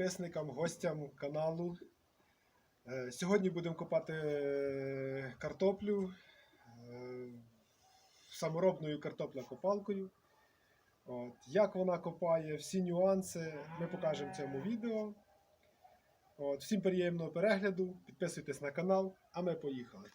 підписникам, гостям каналу. Е, Сьогодні будемо копати е, картоплю е, саморобною картопля-копалкою. От. Як вона копає, всі нюанси ми покажемо в цьому відео. От. Всім приємного перегляду, підписуйтесь на канал, а ми поїхали.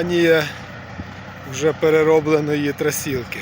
Іспитання вже переробленої трасілки.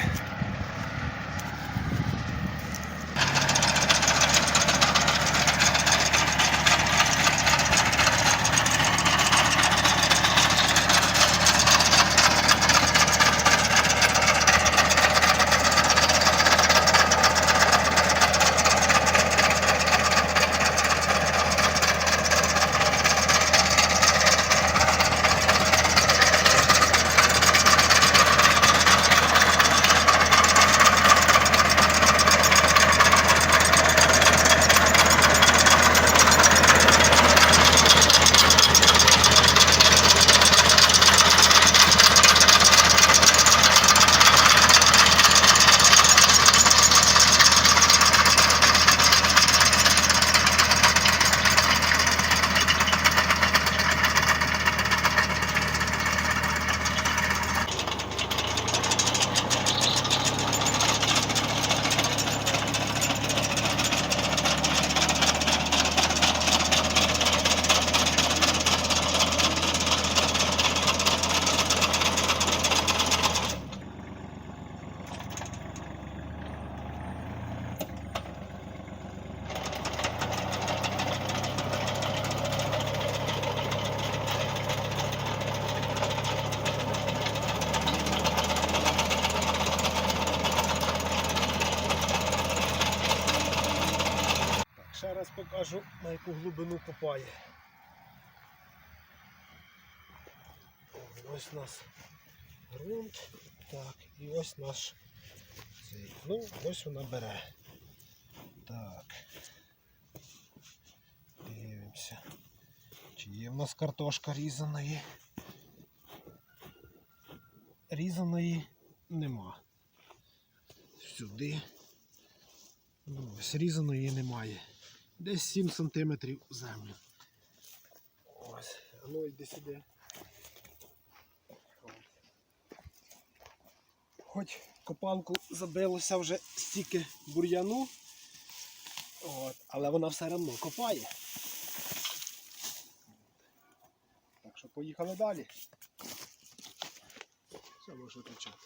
Ще раз покажу, на яку глибину копає. Ось у нас ґрунт. Так, і ось наш цей. Ну, ось вона бере. Так. Дивимося. Чи є в нас картошка різаної? Різаної нема. Сюди. Ну, ось різаної немає. Десь 7 см землю. Ось. Ну йди сюди. Хоч копалку забилося вже стільки бур'яну, але вона все одно копає. Так що поїхали далі. Все, можу кричати.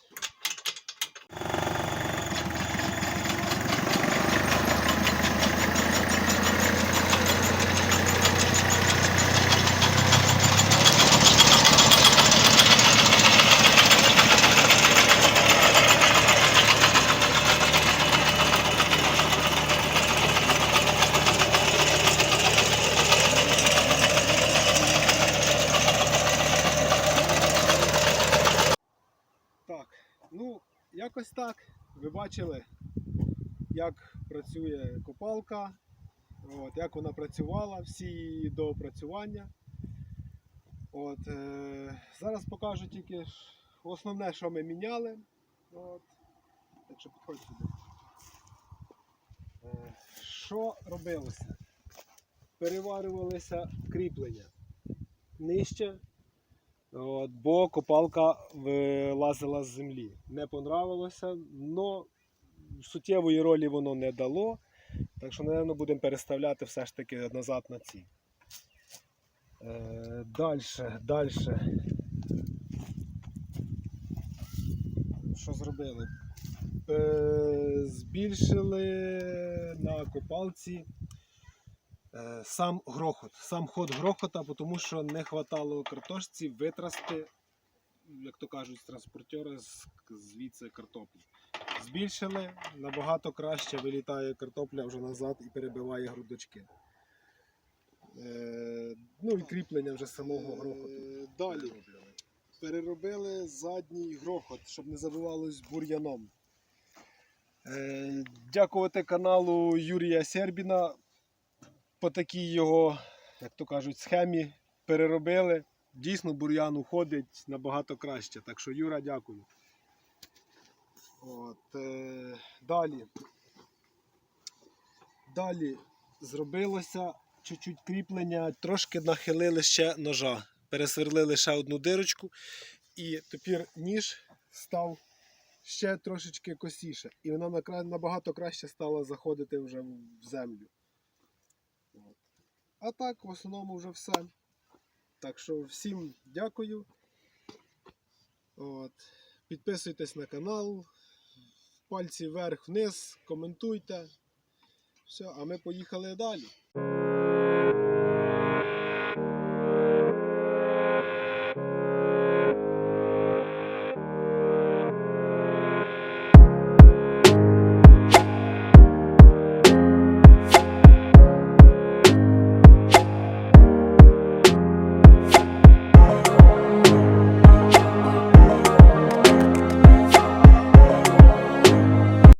Так, ну, якось так. Ви бачили, як працює копалка, от, як вона працювала, всі її доопрацювання. От, е, зараз покажу тільки основне, що ми міняли. От, так що. Е, що робилося? Переварювалися кріплення нижче От, бо копалка вилазила з землі. Не понравилося, але суттєвої ролі воно не дало. Так що, напевно, будемо переставляти все ж таки назад на ці. Е, дальше, дальше. Що зробили? Е, збільшили на копалці е, сам грохот, сам ход грохота, тому що не хватало картошці витрасти, як то кажуть, з транспортера звідси картоплі. Збільшили, набагато краще вилітає картопля вже назад і перебиває грудочки. Е, ну і кріплення вже самого грохоту. Далі переробили задній грохот, щоб не забивалось бур'яном. Е, дякувати каналу Юрія Сербіна по такій його, як то кажуть, схемі переробили. Дійсно, бур'ян уходить набагато краще. Так що, Юра, дякую. От, е, далі. Далі зробилося чуть-чуть кріплення, трошки нахилили ще ножа. Пересверлили ще одну дирочку, і тепер ніж став ще трошечки косіше. І вона набагато краще стала заходити вже в землю. От. А так, в основному вже все. Так що всім дякую. От. підписуйтесь на канал, пальці вверх-вниз, коментуйте. Все, а ми поїхали далі.